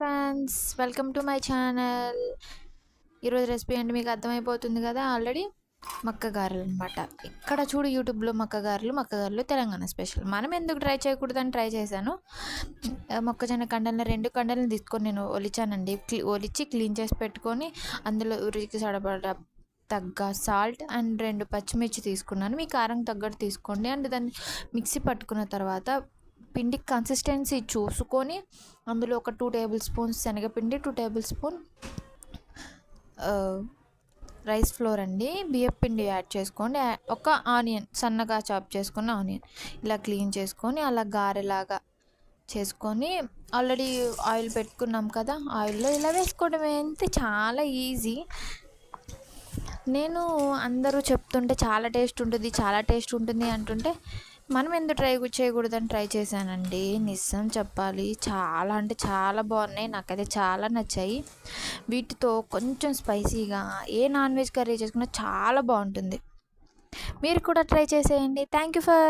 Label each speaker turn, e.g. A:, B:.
A: Friends welcome to my channel ఈరోజు recipe అంటే మీకు అర్థమైపోతుంది కదా ఆల్రెడీ మక్కగారెలు అనమాట ఇక్కడ చూడు యూట్యూబ్లో మక్కగారులు మక్కగారులు తెలంగాణ స్పెషల్ మనం ఎందుకు ట్రై చేయకూడదని ట్రై చేశాను? మొక్కజొన్న కండలను రెండు కండల్ని తీసుకొని నేను ఒలిచానండి. ఒలిచి క్లీన్ చేసి పెట్టుకొని అందులో ఉరికి సడపడ తగ్గ సాల్ట్ అండ్ రెండు పచ్చిమిర్చి తీసుకున్నాను. మీ కారం తగ్గట్టు తీసుకోండి. అండ్ దాన్ని మిక్సీ పట్టుకున్న తర్వాత పిండి కన్సిస్టెన్సీ చూసుకొని అందులో ఒక టూ టేబుల్ స్పూన్స్ శనగపిండి two tablespoon rice flour అండి. బియ్యం పిండి యాడ్ చేసుకోండి. ఒక ఆనియన్ సన్నగా చాప్ చేసుకున్న ఆనియన్ ఇలా క్లీన్ చేసుకొని అలా గారెలాగా చేసుకొని ఆల్రెడీ ఆయిల్ పెట్టుకున్నాం కదా ఆయిల్లో ఇలా వేసుకోవడం అంతే. చాలా ఈజీ నేను అందరూ చెప్తుంటే చాలా టేస్ట్ ఉంటుంది చాలా టేస్ట్ ఉంటుంది అంటుంటే మనం ఎందుకు ట్రై చేయకూడదని ట్రై చేశానండి? నిజం చెప్పాలి. చాలా అంటే చాలా బాగున్నాయి. నాకైతే చాలా నచ్చాయి. వీటితో కొంచెం స్పైసీగా ఏ నాన్ వెజ్ కర్రీ చేసుకున్నా చాలా బాగుంటుంది. మీరు కూడా ట్రై చేసేయండి. Thank you for